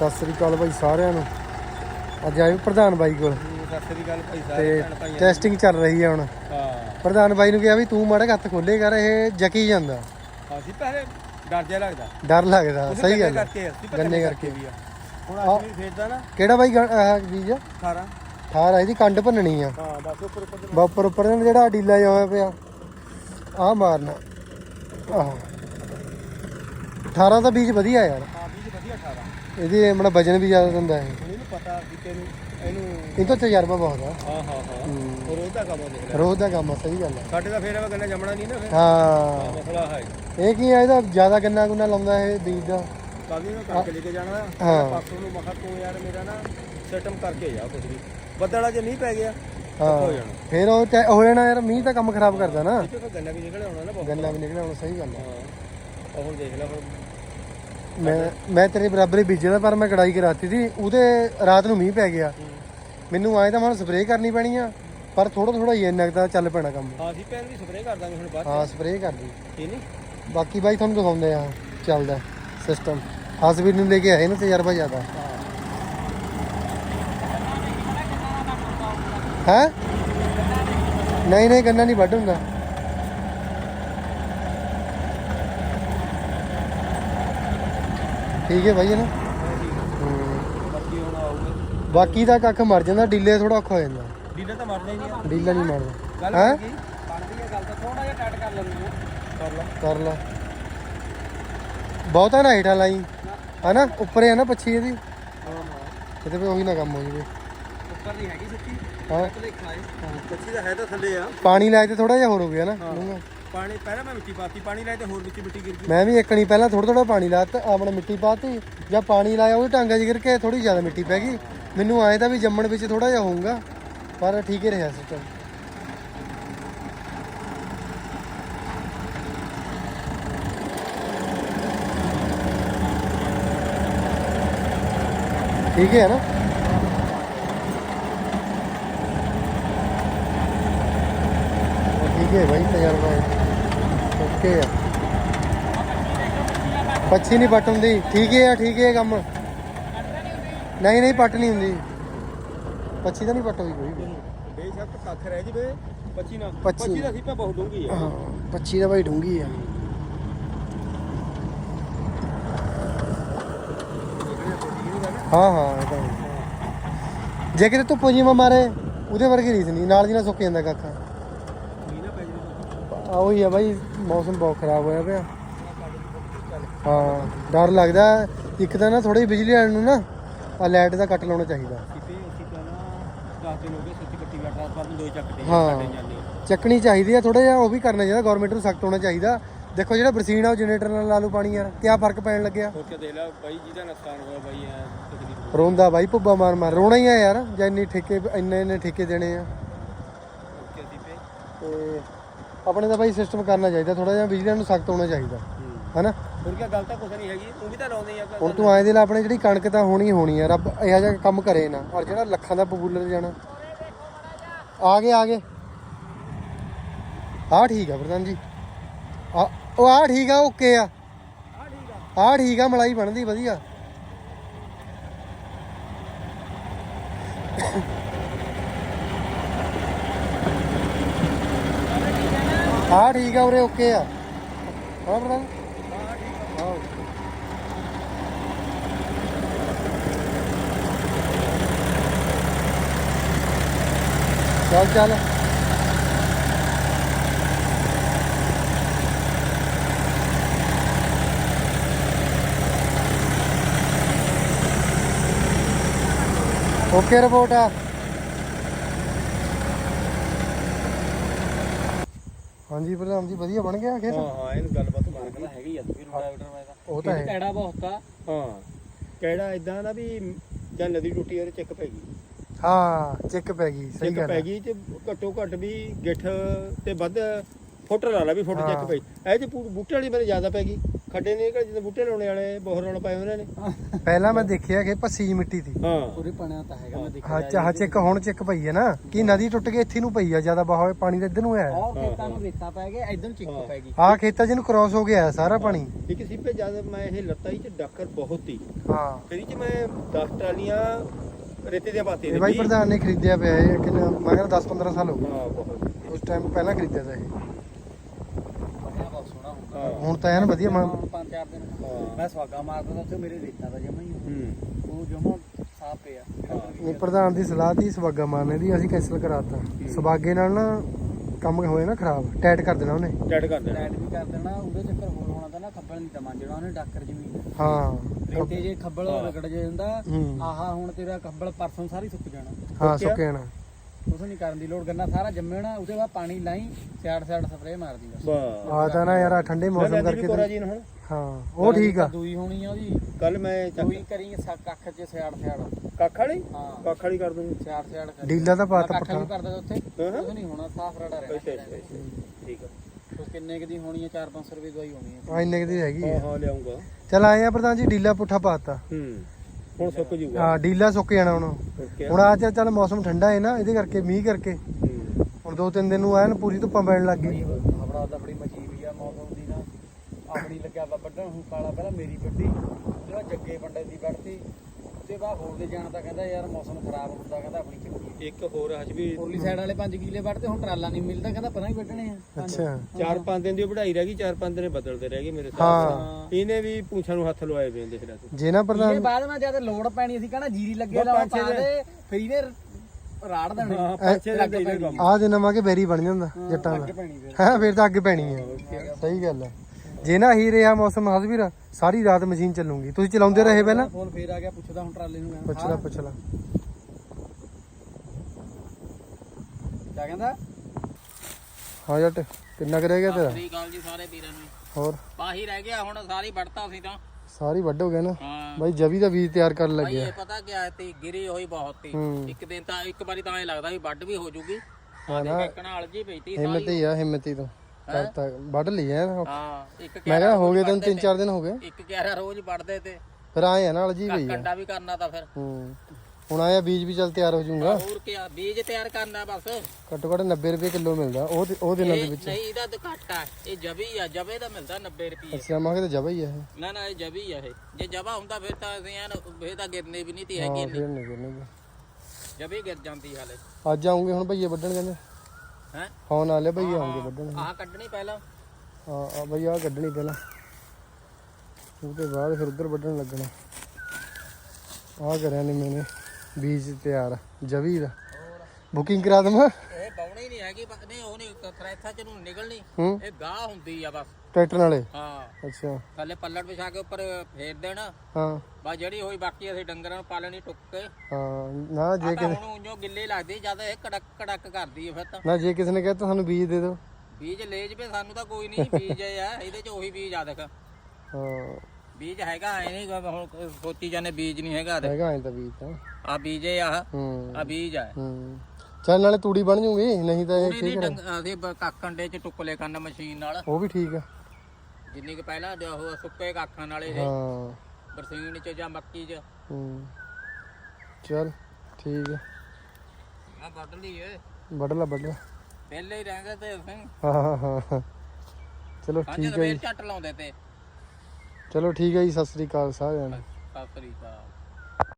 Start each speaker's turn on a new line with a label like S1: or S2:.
S1: ਸਤਿ ਸ੍ਰੀ ਅਕਾਲ ਭਾਈ ਸਾਰਿਆਂ ਨੂੰ। ਅੱਜ ਆਏ ਪ੍ਰਧਾਨ ਬਾਈ ਕੋਲ।
S2: ਸਤਿ ਸ੍ਰੀ ਅਕਾਲ ਭਾਈ ਸਾਰੇ
S1: ਤੇ
S2: ਭਾਈਆਂ
S1: ਟੈਸਟਿੰਗ ਚੱਲ ਰਹੀ ਹੈ ਹੁਣ।
S2: ਹਾਂ।
S1: ਪ੍ਰਧਾਨ ਬਾਈ ਨੂੰ ਕਿਹਾ ਵੀ ਤੂੰ ਮਾੜਾ ਹੱਥ ਖੋਲੇ ਕਰ ਇਹ ਜਕੀ ਜਾਂਦਾ।
S2: ਅਸੀਂ ਪਹਿਲੇ ਡਰ ਜਿਹਾ ਲੱਗਦਾ।
S1: ਡਰ ਲੱਗਦਾ
S2: ਉਹਦੇ
S1: ਸਹੀ ਗੱਲ ਹੈ।
S2: ਕਰਕੇ ਅਸੀਂ ਪਤਾ
S1: ਗੰਨੇ
S2: ਨਹੀਂ
S1: ਕਰਕੇ।
S2: ਵੀ ਆ। ਹੁਣ ਅੱਜ ਵੀ ਫੇਰਦਾ ਨਾ।
S1: ਕਿਹੜਾ ਬਾਈ ਗੰ- ਆਹ ਬੀਜ ਆ?
S2: 18
S1: ਠਾਰ ਆ ਇਹਦੀ ਕੰਡ ਭੰਨਣੀ ਆ।
S2: ਹਾਂ ਬਸ ਉੱਪਰ ਉੱਪਰ
S1: ਬਾ ਉੱਪਰ ਉੱਪਰ ਨੂੰ ਜਿਹੜਾ ਡੀਲਾ ਜਿਹਾ ਹੋਇਆ ਪਿਆ। ਆਹ ਮਾਰਨਾ। ਆਹ। 18 ਦਾ ਬੀਜ ਵਧੀਆ ਯਾਰ।
S2: ਹਾਂ ਬੀਜ ਵਧੀਆ 18
S1: ਇਹਦੀ ਮਤਲਬ ਵਜਨ ਵੀ ਜ਼ਿਆਦਾ ਦਿੰਦਾ ਹੈ
S2: ਇਹਨੂੰ ਪਤਾ ਵੀ ਤੈਨੂੰ ਇਹਨੂੰ
S1: ਇਹ ਤੋਂ ਤਜਰਬਾ ਬਹੁਤ ਆ।
S2: ਹਾਂ ਹਾਂ ਹਾਂ। ਹੋਰ ਉਹਦਾ ਕੰਮ ਦੇਖ
S1: ਰੋਜ਼ ਦਾ ਕੰਮ ਆ ਸਹੀ ਗੱਲ ਆ।
S2: ਸਾਡੇ ਦਾ ਫੇਰ ਇਹ ਗੰਨਾ ਜੰਮਣਾ ਨਹੀਂ ਨਾ ਫਿਰ।
S1: ਹਾਂ।
S2: ਮਸਲਾ ਹੈ।
S1: ਇਹ ਕੀ ਆ ਇਹਦਾ ਜ਼ਿਆਦਾ ਗੰਨਾ ਗੁੰਨਾ ਲਾਉਂਦਾ ਇਹ ਬੀਜ ਦਾ।
S2: ਕਾਲੀ ਨੂੰ ਕਰਕੇ ਲੈ ਕੇ ਜਾਣਾ।
S1: ਹਾਂ।
S2: ਪਾਸੋਂ ਨੂੰ ਮਖਾ ਤੂੰ ਯਾਰ ਮੇਰਾ ਨਾ ਸਿਸਟਮ ਕਰਕੇ ਜਾ ਕੁਝ ਵੀ। ਬੱਦਲਾ ਜੇ ਨਹੀਂ ਪੈ ਗਿਆ ਹੋ। ਜਾਣਾ।
S1: ਫਿਰ ਉਹ ਟੈ- ਹੋ ਜਾਣਾ ਯਾਰ ਮੀਂਹ ਤਾਂ ਕੰਮ ਖਰਾਬ ਕਰਦਾ ਨਾ।
S2: ਗੰਨਾ ਵੀ ਨਿਕਲ ਆਉਣਾ ਨਾ ਬਹੁਤ।
S1: ਗੰਨਾ ਵੀ ਨਿਕਲਿਆ ਹੁਣ ਸਹੀ ਗੱਲ ਆ।
S2: ਹਾਂ। ਉਹ ਹੁਣ ਦੇਖ ਲੈ ਹੁਣ
S1: ਮੈਂ ਮੈਂ ਤੇਰੇ ਬਰਾਬਰ ਹੀ ਬੀਜਿਆ ਦਾ ਪਰ ਮੈਂ ਕੜਾਈ ਕਰਾਤੀ ਸੀ। ਉਹਦੇ ਰਾਤ ਨੂੰ ਮੀਂਹ ਪੈ ਗਿਆ। ਮੈਨੂੰ ਆਏ ਤਾਂ ਹੁਣ ਸਪਰੇਅ ਕਰਨੀ ਪੈਣੀ ਆ ਪਰ ਥੋੜਾ ਥੋੜਾ ਹੀ ਇੰਨਾ ਚੱਲ ਪੈਣਾ ਕੰਮ।
S2: ਹਾਂ ਅਸੀਂ ਪੈਨ ਵੀ ਸਪਰੇਅ ਕਰ ਦਾਂਗੇ ਹੁਣ ਬਾਅਦ
S1: ਹਾਂ ਸਪਰੇਅ ਕਰਦੀ
S2: ਚ ਇਹ ਨਹੀਂ
S1: ਬਾਕੀ ਬਾਈ ਤੁਹਾਨੂੰ ਦਿਖਾਉਂਦੇ ਆ ਚੱਲਦਾ ਸਿਸਟਮ ਹਸਬੀਰ ਨੂੰ ਲੈ ਕੇ ਆਏ ਨਾ ਤਜਰਬਾ ਜ਼ਿਆਦਾ। ਹੈ? ਨਹੀਂ ਨਹੀਂ ਗੰਨਾ ਨਹੀਂ ਵੱਢ ਹੁੰਦਾ। ਠੀਕ ਹੈ ਬਾਈ ਹੈ ਨਾ।
S2: ਬਾਕੀ ਹੁਣ ਆਊਗਾ
S1: ਬਾਕੀ ਦਾ ਕੱਖ ਮਰ ਜਾਂਦਾ ਡੀਲੇ ਥੋੜਾ ਔਖਾ ਹੋ ਜਾਂਦਾ।
S2: ਡੀਲਰ ਤਾਂ ਮਰਨਾ ਹੀ ਨਹੀਂ ਆ।
S1: ਡੀਲਾ ਨਹੀਂ ਮਰਦਾ।
S2: ਗੱਲ
S1: ਹੈਂ?
S2: ਬਣਦੀ ਹੈ ਗੱਲ ਤਾਂ ਥੋੜਾ ਜਿਹਾ ਟਾਈਟ ਕਰ ਲੈਂਦੇ ਆ ਕਰ ਲਾ।
S1: ਕਰ ਲਾ। ਬਹੁਤਾ ਨਾ ਹੀਟਾ ਲਾਈ। ਹਨਾ? ਉੱਪਰ ਹੈ ਨਾ ਪੱਛੀ ਇਹਦੀ?
S2: ਹਾਂ ਹਾਂ।
S1: ਕਿਤੇ ਵੀ ਉਹੀ ਨਾ ਕੰਮ ਹੋ ਜਾਵੇ।
S2: ਉੱਪਰ ਦੀ ਹੈਗੀ ਸੱਚੀ।
S1: ਹਾਂ।
S2: ਭਲੇਖਾ ਹੈ। ਸੱਚੀ ਤਾਂ ਹੈ ਤਾਂ ਥੱਲੇ ਆ।
S1: ਪਾਣੀ ਲਾਏ ਤੇ ਥੋੜਾ ਜਿਹਾ ਹੋਰ ਹੋ ਗਿਆ ਨਾ। ਡੂੰਘਾ।
S2: ਪਾਣੀ ਪਹਿਲਾਂ ਮੈਂ ਮਿੱਟੀ ਪਾਤੀ, ਪਾਣੀ ਲਾਏ ਤੇ ਹੋਰ ਵਿੱਚ ਮਿੱਟੀ ਗਿਰ ਗਈ।
S1: ਮੈਂ ਵੀ ਇੱਕਣੀ ਪਹਿਲਾਂ ਥੋੜਾ ਥੋੜਾ ਪਾਣੀ ਲਾਤਾ ਆਪਣੇ ਮਿੱਟੀ ਪਾਤੀ, ਜਾਂ ਪਾਣੀ ਲਾਇਆ ਉਹ ਟਾਂਗਾ ਜਿਗਰ ਕੇ ਥੋੜੀ ਜ਼ਿਆਦਾ ਮਿੱਟੀ ਪੈ ਗਈ। ਮੈਨੂੰ ਆਏ ਤਾਂ ਵੀ ਜੰਮਣ ਵਿੱਚ ਥੋੜਾ ਜਿਹਾ ਹੋਊਗਾ, ਪਰ ਠੀਕ ਹੀ ਰਿਹਾ ਸਿਸਟਮ ਠੀਕ ਹੈ ਨਾ? ਠੀਕ ਹੈ ਭਾਈ ਤਜਰਬਾ ਹੈ। ਓਕੇ ਆ। ਪੱਛੀ ਨਹੀਂ ਪੱਟ ਹੁੰਦੀ। ਠੀਕ ਹੈ ਠੀਕ ਹੈ ਕੰਮ। ਨਹੀਂ ਨਹੀਂ ਪੱਟ ਨਹੀਂ ਹੁੰਦੀ। ਪੱਛੀ ਤਾਂ ਨਹੀਂ ਪੱਟ ਹੋਈ ਕੋਈ
S2: ਬੇਸ਼ੱਕ ਕੱਖ ਰਹਿ ਜਵੇ 25 ਨਾ
S1: ਪੱਚੀ।
S2: 25 ਦਾ ਸੀਪਾ ਬਹੁਤ ਡੂੰਗੀ ਆ।
S1: ਹਾਂ ਪੱਛੀ ਦਾ ਭਾਈ ਡੂੰਗੀ ਆ। ਹਾਂ ਹਾਂ ਇਹ ਤਾਂ ਹੈ। ਜੇ ਕਿਤੇ ਧੁੱਪ ਜੀ ਮਾਰੇ ਉਹਦੇ ਵਰਗੀ ਰੀਸ ਨਹੀਂ। ਨਾਲ ਦੀ ਨਾਲ ਸੁੱਕ ਜਾਂਦਾ ਕੱਖ।
S2: ਜਵੇ
S1: ਆ ਉਹੀ ਆ ਬਾਈ ਮੌਸਮ ਬਹੁਤ ਖਰਾਬ ਹੋਇਆ ਪਿਆ। ਹਾਂ ਡਰ ਲੱਗਦਾ ਇੱਕ ਤਾਂ ਨਾ ਥੋੜੀ ਬਿਜਲੀ ਵਾਲੇ ਨੂੰ ਨਾ ਆ ਲਾਈਟ ਦਾ ਕੱਟ ਲਾਉਣਾ ਚਾਹੀਦਾ।
S2: ਸੀਪੇ ਅਸੀਂ ਤਾਂ ਨਾ 10 ਦਿਨ ਹੋ ਗਏ ਸੱਚੀ ਕੱਟੀ ਬੈਠਾ ਪਰ ਨੂੰ ਦੋ ਹੀ ਚੱਕਦੇ
S1: ਹਾਂ।
S2: ਸਾਡੇ ਜਾਂਦੇ ਆ।
S1: ਚੱਕਣੀ ਚਾਹੀਦੀ ਆ ਥੋੜਾ ਜਿਹਾ ਉਹ ਵੀ ਕਰਨਾ ਚਾਹੀਦਾ ਗਵਰਨਮੈਂਟ ਨੂੰ ਸਖਤ ਹੋਣਾ ਚਾਹੀਦਾ। ਦੇਖੋ ਜਿਹੜਾ ਬਰਸੀਨ ਆ ਉਹ ਜਨਰੇਟਰ ਨਾਲ ਲਾ ਲਓ ਪਾਣੀ ਯਾਰ ਕਿਆ ਫ਼ਰਕ ਪੈਣ ਲੱਗਿਆ?
S2: ਹੋਰ ਕੇ ਦੇ ਲੈ ਬਾਈ ਜਿਹਦਾ ਨੁਕਸਾਨ ਹੋਇਆ ਬਾਈ ਐ ਤਕਲੀਫ
S1: ਰੋਂਦਾ ਬਾਈ ਭੁੱਬਾ ਮਾਰ ਮਾਰ ਰੋਣਾ ਹੀ ਆ ਯਾਰ ਜੇ ਇੰਨੀ ਠੇਕੇ ਇੰਨੇ ਇੰਨੇ ਠੇਕੇ ਦੇਣੇ ਆ।
S2: ਓਕੇ
S1: ਤੇ ਆਪਣੇ ਤਾਂ ਬਾਈ ਸਿਸਟਮ ਕਰਨਾ ਚਾਹੀਦਾ ਥੋੜਾ ਜਿਹਾ ਬਿਜਲੀ ਨੂੰ ਸਖਤ ਹੋਣਾ ਚਾਹੀਦਾ ਹਨਾ?
S2: ਹੋਰ ਕੀ ਗੱਲ ਤਾਂ ਕੁਛ ਨਹੀਂ ਹੈਗੀ ਤੂੰ ਵੀ ਤਾਂ ਲਾਉਂਦੇ ਆ
S1: ਹੁਣ ਤੂੰ ਆਏ ਦੇ ਲਾ ਆਪਣੇ ਜਿਹੜੀ ਕਣਕ ਤਾਂ ਹੋਣੀ ਹੋਣੀ ਆ ਰੱਬ ਇਹੋ ਜਿਹਾ ਕੰਮ ਕਰੇ ਨਾ ਔਰ ਜਿਹੜਾ ਲੱਖਾਂ ਦਾ ਪਪੂਲਰ ਜਾਣਾ। ਆ ਗਏ ਆ ਗਏ। ਆ ਠੀਕ ਆ ਪ੍ਰਧਾਨ ਜੀ। ਆ ਉਹ ਆ ਠੀਕ ਆ ਓਕੇ ਆ। ਆ ਠੀਕ ਆ ਮਲਾਈ ਬਣਦੀ ਵਧੀਆ। ਆ ਠੀਕ ਆ ਉਰੇ ਓਕੇ ਆ ਹਾਂ ਪ੍ਰਧਾਨ ਹਾਂ ਚੱਲ ਚੱਲ ਓਕੇ ਰਿਪੋਰਟ ਆ ਹਾਂਜੀ ਪ੍ਰਧਾਨ ਜੀ ਵਧੀਆ ਬਣ ਗਿਆ ਖੇਤ?
S2: ਹਾਂ ਹਾਂ ਇਹਨੂੰ ਗੱਲਬਾਤ ਮਾਰ ਕਹਿੰਦਾ ਹੈਗੀ ਆ ਫਿਰ ਰੋਟਾਵੇਟਰ ਮੈਂ ਤਾਂ
S1: ਉਹ ਤਾਂ ਹੈ।
S2: ਕਿਹੜਾ ਬਹੁਤ ਆ। ਹਾਂ ਕਿਹੜਾ ਇਦਾਂ ਦਾ ਵੀ ਜਾਂ ਨਦੀ ਟੁੱਟੀ ਉਹਦੇ ਚੱਕ ਪੈ ਗਈ।
S1: ਹਾਂ ਚੈੱਕ ਪੈ ਗਈ ਸਹੀ
S2: ਚੱਕ
S1: ਗੱਲ
S2: ਪੈ
S1: ਹੈ।
S2: ਗਈ ਤੇ ਘੱਟੋ ਘੱਟ ਵੀ ਗਿੱਠ ਤੇ ਵੱਧ ਫੁੱਟ ਲਾ ਲਾ ਵੀ ਫੁੱਟ ਚੱਕ। ਪਈ। ਇਹ ਚ ਬੂਟੇ ਵਾਲੀ ਮੇਰੇ ਜ਼ਿਆਦਾ ਪੈ ਗਈ। ਖੱਡੇ ਨੇ ਕਿ ਜਿੱਦ ਬੂਟੇ ਲਾਉਣੇ ਵਾਲੇ ਬਹੁਤ ਰੌਲਾ ਪਾਏ ਉਹਨਾਂ ਨੇ।
S1: ਪਹਿਲਾਂ ਮੈਂ ਦੇਖਿਆ ਕਿ ਭੱਸੀ ਜਿਹੀ ਮਿੱਟੀ ਸੀ।
S2: ਹਾਂ।
S3: ਪੂਰੀ ਪਣਿਆ ਤਾਂ ਹੈਗਾ ਮੈਂ ਦੇਖਿਆ
S1: ਹਾਂ ਚਾਹ ਚੱਕ ਹੁਣ ਚੱਕ ਪਈ ਹੈ ਨਾ ਕਿ ਨਦੀ ਟੁੱਟ ਕੇ ਇੱਥੇ ਨੂੰ ਪਈ ਆ ਜ਼ਿਆਦਾ ਬਹਾਵੇ ਪਾਣੀ ਦਾ ਇੱਧਰ ਨੂੰ ਆਇਆ
S3: ਔਰ ਖੇਤਾਂ ਨੂੰ ਰੇਤਾ ਪੈ ਗਿਆ ਇਧਰ ਚਿੱਕ
S2: ਹਾਂ।
S3: ਪੈ ਗਈ।
S1: ਆ ਖੇਤਾਂ ਜਿਹਨੂੰ ਕ੍ਰਾਸ ਹੋ ਗਿਆ ਸਾਰਾ ਪਾਣੀ।
S2: ਇੱਕ ਸਿੱਪੇ ਜਦ ਮੈਂ ਇਹ ਲੱਤਾਂ ਹੀ ਚ ਡੱਕਰ ਬਹੁਤ ਤੀ
S1: ਹਾਂ।
S2: ਫਿਰ ਇਹ ਚ ਮੈਂ 10 ਟਰਾਲੀਆਂ ਰੇਤੇ ਦੀਆਂ ਪਾਤੀਆਂ
S1: ਇਹ ਬਾਈ ਪ੍ਰਧਾਨ ਨੇ ਖਰੀਦਿਆ ਪਿਆ ਇਹ ਕਿੰਨਾ ਮੈਂ ਕਹਿੰਦਾ 10 15 ਸਾਲ ਹੋ ਗਏ।
S2: ਹਾਂ ਬਹੁਤ।
S1: ਉਸ ਟਾਈਮ ਪਹਿਲਾਂ ਖਰੀਦਿਆ ਤਾਂ ਇਹ
S3: ਬਣਿਆ ਬਹੁਤ ਸੋਹਣਾ ਹੁੰਦਾ
S2: ਹਾਂ
S1: ਹੁਣ ਤਾਂ ਐਨ ਵਧੀਆ ਮੈਂ
S3: ਹੁਣ ਪੰਜ ਚਾਰ ਦਿਨ।
S2: ਹਾਂ।
S3: ਮੈਂ ਸਵਾਗਾ ਮਾਰਦਾ ਤਾਂ ਉੱਥੇ ਮੇਰੇ ਰੇਤਾ ਦਾ ਜਮਾ ਹੀ।
S2: ਹੂੰ।
S3: ਉਹ ਜਮਾ ਸਾਫ਼ ਪਿਆ।
S1: ਇਹ ਪ੍ਰਧਾਨ ਦੀ ਸਲਾਹ ਦੀ ਸਵਾਗਾ ਮਾਰਨੇ ਦੀ ਅਸੀਂ ਕੈਨਸਲ ਕਰਾਤਾ। ਸਵਾਗੇ ਨਾਲ ਨਾ ਕੰਮ ਹੋਏ ਨਾ ਖਰਾਬ ਟਾਈਟ ਕਰ ਦੇਣਾ ਉਹਨੇ।
S2: ਟੈਡ ਕਰ ਦੇਣਾ।
S3: ਲਾਈਟ ਵੀ ਕਰ ਦੇਣਾ ਉਹਦੇ ਚੱਕਰ ਹੋਰ ਹੋਣਾ ਤਾਂ ਨਾ ਖੱਬਲ ਨਹੀਂ ਦਮਾ ਜਿਹੜਾ ਉਹਨੇ ਡਾਕਰ ਜ਼ਮੀਨ
S1: ਹਾਂ।
S3: ਰੇਤੇ ਜੇ ਖੱਬਲ ਰਗੜ ਜੇ ਜਾਂਦਾ
S1: ਹੂੰ।
S3: ਆਹਾ ਹੁਣ ਤੇਰਾ ਖੱਬਲ ਪਰਸੋਂ ਸਾਰੀ ਸੁੱਕ ਜਾਣਾ।
S1: ਹਾਂ ਸੁੱਕ ਜਾਣਾ।
S3: ਕੁਛ ਨਹੀਂ ਕਰਨ ਦੀ ਲੋੜ ਗੰਨਾ ਸਾਰਾ ਜੰਮੇ ਨਾ ਉਹਦੇ ਬਾਅਦ ਪਾਣੀ ਲਾਈ ਸਿਆੜ ਸਿਆੜ ਸਪਰੇਅ ਮਾਰਦੀ ਬਸ।
S2: ਵਾਹ।
S1: ਆ ਤਾਂ ਨਾ ਯਾਰ ਆਹ ਠੰਡੇ ਮੌਸਮ ਕਰਕੇ
S2: ਕੋਰਾ
S1: ਤਾਂ-
S2: ਜੀ ਨੂੰ ਹੁਣ।
S1: ਹਾਂ ਉਹ ਠੀਕ ਆ।
S3: ਦੂਈ ਹੋਣੀ ਆ ਉਹਦੀ।
S2: ਕੱਲ ਮੈਂ ਚੱਕ
S3: ਦੂਈ ਕਰੀ ਸਾ- ਕੱਖ ਚ ਸਿਆੜ ਸਿਆੜ।
S2: ਕੱਖ ਵਾਲੀ?
S3: ਹਾਂ।
S2: ਕੱਖ ਵਾਲੀ ਕਰ ਦੂੰਗੀ।
S3: ਸਿਆੜ ਸਿਆੜ ਕਰੀ।
S1: ਡੀਲਾ ਤਾਂ ਪਾਤਾ
S3: ਕੱਖ ਕਰਦਾ ਉੱਥੇ।
S2: ਹਾਂ, ਹਾਂ।
S3: ਕੁਛ ਨਹੀਂ ਹੋਣਾ ਸਾਫ਼ ਰੜਾ
S2: ਅੱਛਾ ਅੱਛਾ
S3: ਰਹਿਣਾ
S2: ਅੱਛਾ। ਠੀਕ ਆ।
S3: ਕਿੰਨੇ ਕੁ ਦੀ ਹੋਣੀ ਆ? 4-500 ਰੁਪਏ ਦਵਾਈ ਹੋਣੀ ਆ।
S1: ਆ ਇੰਨੇ ਕੁ ਦੀ ਹੈਗੀ
S2: ਹਾਂ ਹਾਂ ਲਿਆਉਂਗਾ
S1: ਚਲ ਆਏ ਆ ਪ੍ਰਧਾਨ ਜੀ ਡੀਲਾ ਪੁੱਠਾ ਪਾਤਾ।
S2: ਹੂੰ। ਹੁਣ ਸੁੱਕ ਜੂਗਾ।
S1: ਹਾਂ ਡੀਲਾ ਸੁੱਕ ਜਾਣਾ ਹੁਣ। ਹੁਣ ਆ ਚੱਲ ਚੱਲ ਮੌਸਮ ਠੰਡਾ ਹੈ ਨਾ ਇਹਦੇ ਕਰਕੇ ਮੀਂਹ ਕਰਕੇ। ਹੁਣ ਦੋ ਤਿੰਨ ਦਿਨ ਨੂੰ ਐਨ ਪੂਰੀ ਧੁੱਪਾਂ ਪੈਣ ਲੱਗ ਗਈ
S3: ਆਪਣਾ ਤਾਂ ਬੜੀ ਆ ਮੌਸਮ ਦੀ ਨਾ। ਆਪਣੀ ਲੱਗਿਆ ਵਾ ਵੱਢਣ ਹੁਣ ਕਾਲਾ ਪਹਿਲਾਂ ਮੇਰੀ ਵੱਢੀ ਬਾਅਦ ਜੱਗੇ ਪੰਡਤ ਦੀ ਵੱਢਤੀ ਉਹਦੇ ਬਾਅਦ ਹੋਰ ਦੇ ਜਾਣ ਤਾਂ ਕਹਿੰਦਾ ਯਾਰ ਮੌਸਮ ਖਰਾਬ ਹੁੰਦਾ ਕਹਿੰਦਾ ਆਪਣੀ
S2: ਇੱਕ ਹੋਰ ਹਜ ਵੀ
S3: ਉਰਲੀ ਸਾਈਡ ਵਾਲੇ 5 ਕਿੱਲੇ ਵੱਢਦੇ ਹੁਣ ਟਰਾਲਾ ਨਹੀਂ ਮਿਲਦਾ ਕਹਿੰਦਾ ਪਤਾ ਹੀ ਵੱਢਣੇ ਆ। ਪੰਜ।
S1: ਅੱਛਾ
S2: ਚਾਰ ਪੰਜ ਦਿਨ ਦੀ ਵਢਾਈ ਰਹਿ ਗਈ ਚਾਰ ਪੰਜ ਦਿਨ ਬਦਲਦੇ ਰਹਿ ਗਏ ਮੇਰੇ
S1: ਹਾਂ।
S2: ਸਾਹ ਇਹਨੇ ਵੀ ਪੂੰਛਾਂ ਨੂੰ ਹੱਥ ਲਵਾਏ ਵੇ ਦੇਖ ਲੈ ਤੂੰ।
S1: ਜੇ ਨਾ
S3: ਇਹਦੇ
S1: ਪ੍ਰਧਾਨ
S3: ਬਾਅਦ ਮੈਂ ਜਦ ਲੋੜ ਪੈਣੀ ਸੀ ਕਹਿੰਦਾ ਜੀਰੀ ਲੱਗੇ
S2: ਛੇ
S3: ਪਾ ਦੇ ਫਿਰ ਇਹਨੇ ਰਾੜ ਦੇਣੇ।
S2: ਹਾਂ ਪੰਜ ਛੇ ਦਿਨ ਦੇ ਕੰਮ।
S1: ਆ ਕੇ ਬੈਰੀ ਬਣ ਜਾਂਦਾ ਜੱਟਾਂ ਦਾ।
S3: ਪੈਣੀ ਫਿਰ।
S1: ਹਾਂ ਫੇਰ ਤਾਂ ਅੱਗ ਪੈਣੀ ਹੈ ਸਹੀ ਗੱਲ ਹੈ ਜੇ ਨਾ ਹੀ ਰਿਹਾ ਮੌਸਮ ਹਸਵੀਰ ਸਾਰੀ ਰਾਤ ਮਸ਼ੀਨ ਚੱਲੂਗੀ। ਤੁਸੀਂ ਚਲਾਉਂਦੇ ਰਹੇ ਪਹਿਲਾਂ?
S3: ਫੋਨ ਫੇਰ ਆ ਗਿਆ ਪੁੱਛਦਾ ਹੁਣ ਟਰਾਲੇ ਨੂੰ
S1: ਪੁੱਛ ਲੈ ਪੁੱਛ ਲੈ।
S3: ਕਿਆ ਕਹਿੰਦਾ?
S1: ਹਾਂ ਜੱਟ ਕਿੰਨਾ ਕੁ ਰਹਿ ਗਿਆ ਤੇਰਾ?
S4: ਸ੍ਰੀ ਅਕਾਲ ਜੀ ਸਾਰੇ ਵੀਰਾਂ ਨੂੰ।
S1: ਹੋਰ?
S4: ਪਾਹੀ ਰਹਿ ਗਿਆ ਹੁਣ ਸਾਰੀ ਵੜਤਾ ਸੀ ਤਾਂ।
S1: ਸਾਰੀ ਵੱਢ ਹੋ ਨਾ?
S4: ਹਾਂ।
S1: ਬਾਈ ਜਵੀ ਦਾ ਬੀਜ ਤਿਆਰ ਕਰਨ
S4: ਭਾਈ
S1: ਲੱਗਿਆ।
S4: ਇਹ ਪਤਾ ਕੀ ਹੈ ਤੇ ਗਿਰੀ ਹੋਈ ਬਹੁਤ ਤੀ
S1: ਹੂੰ।
S4: ਇੱਕ ਦਿਨ ਤਾਂ ਇੱਕ ਵਾਰੀ ਤਾਂ ਐ ਲੱਗਦਾ ਵੀ ਵੱਢ ਵੀ ਹੋ ਜੂਗੀ।
S1: ਹਾਂ ਨਾ।
S4: ਕਨਾਲ ਜੀ ਪਈਤੀ
S1: ਹਿੰਮਤ ਹੀ ਆ ਹਿੰਮਤ ਹੀ ਤੋਂ। ਕਰਤਾ। ਵੱਢ ਲਈ ਐ ਮੈਂ
S4: ਹਾਂ ਇੱਕ
S1: ਕਿਹਾ ਹੋ ਗਏ ਤੈਨੂੰ 3-4 ਦਿਨ ਹੋ ਗਏ।
S4: ਇੱਕ ਗਿਆਰਾ ਰੋਜ਼ ਵੱਢਦੇ ਤੇ।
S1: ਫਿਰ ਆਏ ਆ ਨਾਲ ਜੀ ਆ
S4: ਕੰਡਾ ਵੀ ਕਰਨਾ ਤਾਂ ਫਿਰ।
S1: ਹੂੰ। ਹੁਣ ਆਇਆ ਬੀਜ ਵੀ ਚੱਲ ਤਿਆਰ ਹੋ ਜਾਊਗਾ।
S4: ਹੋਰ ਕੀ ਆ, ਬੀਜ ਤਿਆਰ ਕਰਨਾ ਬਸ।
S1: ਘੱਟੋ ਘੱਟ 90 ਰੁਪਏ ਕਿਲੋ ਮਿਲਦਾ ਉਹ ਤੇ- ਉਹ ਦਿਨਾਂ ਦੇ
S4: ਇਹ
S1: ਵਿੱਚ।
S4: ਨਹੀਂ ਇਹਦਾ ਆ। ਇਹ ਜਬੀ ਆ ਜਬੇ ਦਾ ਮਿਲਦਾ 90 ਰੁਪਏ
S1: ਅੱਛਾ ਮੈਂ ਕਿਹਾ ਜਬਾ ਹੀ ਆ ਇਹ।
S4: ਨਾ ਨਾ ਇਹ ਜਬੀ ਆ ਇਹ। ਜੇ ਜਬਾ ਹੁੰਦਾ ਫਿਰ ਤਾਂ ਅਸੀਂ ਐਨ ਇਹ ਤਾਂ ਗਿਰਨੇ ਵੀ ਨਹੀਂ ਤੀ ਹੈਗੀ
S1: ਹਾਂ
S4: ਇੰਨੀ
S1: ਫਿਰ ਨਹੀਂ ਕਰਨਗੇ
S4: ਜਬੀ ਗਿਰ ਜਾਂਦੀ ਹਾਲੇ।
S1: ਅੱਜ ਆਉਂਗੇ ਹੁਣ ਭਈਏ ਵੱਢਣ ਕਹਿੰਦੇ।
S4: ਹੈ?
S1: ਫੋਨ ਆ ਲਿਆ ਭਈਏ ਆਉਂਗੇ ਵੱਢਣ।
S4: ਆਹ ਕੱਢਣੀ ਪਹਿਲਾਂ।
S1: ਹਾਂ ਆ ਬਈ ਆ ਕੱਢਣੀ ਪਹਿਲਾਂ। ਉਹਦੇ ਬਾਅਦ ਫਿਰ ਉਧਰ ਵੱਢਣ ਲੱਗਣਾ। ਆ ਕਰਿਆ ਨੇ। ਮੈਨੇ ਬੀਜ ਤਿਆਰ ਜਵੀ ਦਾ ਬੁਕਿੰਗ ਕਰਾ ਦਵਾਂ
S4: ਇਹ ਬਾਉਣੀ ਨਹੀਂ ਹੈਗੀ ਬ- ਨਹੀਂ ਉਹ ਨਹੀਂ ਥਰੈਥਾ ਚ ਨੂੰ ਨਿਕਲਣੀ।
S1: ਹੂੰ।
S4: ਇਹ ਗਾਹ ਹੁੰਦੀ ਆ ਬਸ।
S1: ਟਰੈਕਟਰ ਨਾਲੇ?
S4: ਹਾਂ।
S1: ਅੱਛਾ।
S4: ਥੱਲੇ ਪੱਲੜ ਵਿਛਾ ਕੇ ਉੱਪਰ ਫੇਰ ਦੇਣਾ।
S1: ਹਾਂ।
S4: ਬਸ ਜਿਹੜੀ ਹੋਈ ਬਾਕੀ ਅਸੀਂ ਡੰਗਰਾਂ ਨੂੰ ਪਾਲਣੀ ਟੁੱਕ ਕੇ।
S1: ਹਾਂ। ਨਾ ਜੇ
S4: ਤਾਂ
S1: ਕਿ
S4: ਹੁਣ ਉਂਝੋ ਗਿੱਲੇ ਲੱਗਦੀ ਜਦ ਇਹ ਕੜਕ ਕੜਕ ਕਰਦੀ ਹੈ ਫਿਰ ਤਾਂ।
S1: ਨਾ ਜੇ ਕਿਸੇ ਨੇ ਕਹਿਤਾ ਸਾਨੂੰ ਬੀਜ ਦੇ ਦਿਓ।
S4: ਬੀਜ ਲੈ ਜਵੇ ਸਾਨੂੰ ਤਾਂ ਕੋਈ ਨਹੀਂ ਬੀਜ ਆ ਇਹਦੇ ਚ ਉਹੀ ਬੀਜ ਆ ਦੇਖ।
S1: ਹਾਂ।
S4: ਬੀਜ ਹੈਗਾ ਐ ਨਹੀਂ ਗਾ ਹੁਣ ਸੋਚੀ ਜਾਂਦੇ ਬੀਜ ਨਹੀਂ ਹੈਗਾ
S1: ਹੈਗਾ ਐ ਤਾਂ ਬੀਜ ਤਾਂ।
S4: ਆ ਬੀਜ ਆ ਆ
S1: ਹੂੰ।
S4: ਬੀਜ ਆ।
S1: ਹੂੰ। ਚੱਲ ਨਾਲੇ ਤੂੜੀ ਬਣ ਜੂਗੀ ਨਹੀਂ ਤਾਂ ਇਹ
S4: ਨਹੀਂ ਡੰਗ ਅਸੀਂ ਕੱਖਾਂ ਚ ਟੁਕਲੇ ਕਰਨ ਮਸ਼ੀਨ ਨਾਲ।
S1: ਉਹ ਵੀ ਠੀਕ ਆ।
S4: ਜਿੰਨੀ ਕੁ ਪਹਿਲਾਂ ਜੋ ਉਹ ਸੁੱਕੇ ਕੱਖਾਂ ਨਾਲ ਇਹ
S1: ਹਾਂ।
S4: ਬਰਸੀਨ ਚ ਜਾਂ ਮੱਕੀ ਚ।
S1: ਹੂੰ। ਚੱਲ ਠੀਕ ਆ।
S4: ਆ ਵੱਢ ਲਈਏ।
S1: ਵੱਢ ਲਾ ਵੱਢ ਲਾ।
S4: ਪਹਿਲੇ ਹੀ ਰਹਿ ਗਏ ਤੇ ਅਸੀਂ।
S1: ਹਾਂ ਹਾਂ ਹਾਂ। ਚਲੋ ਠੀਕ ਹੈ ਜੀ।
S4: ਝੱਟ ਲਾਉਂਦੇ ਤੇ।
S1: ਚਲੋ ਠੀਕ ਹੈ ਜੀ ਸਤਿ ਸ੍ਰੀ ਅਕਾਲ ਸਾਰਿਆਂ ਨੂੰ।
S4: ਸਤਿ ਸ੍ਰੀ ਅਕਾਲ।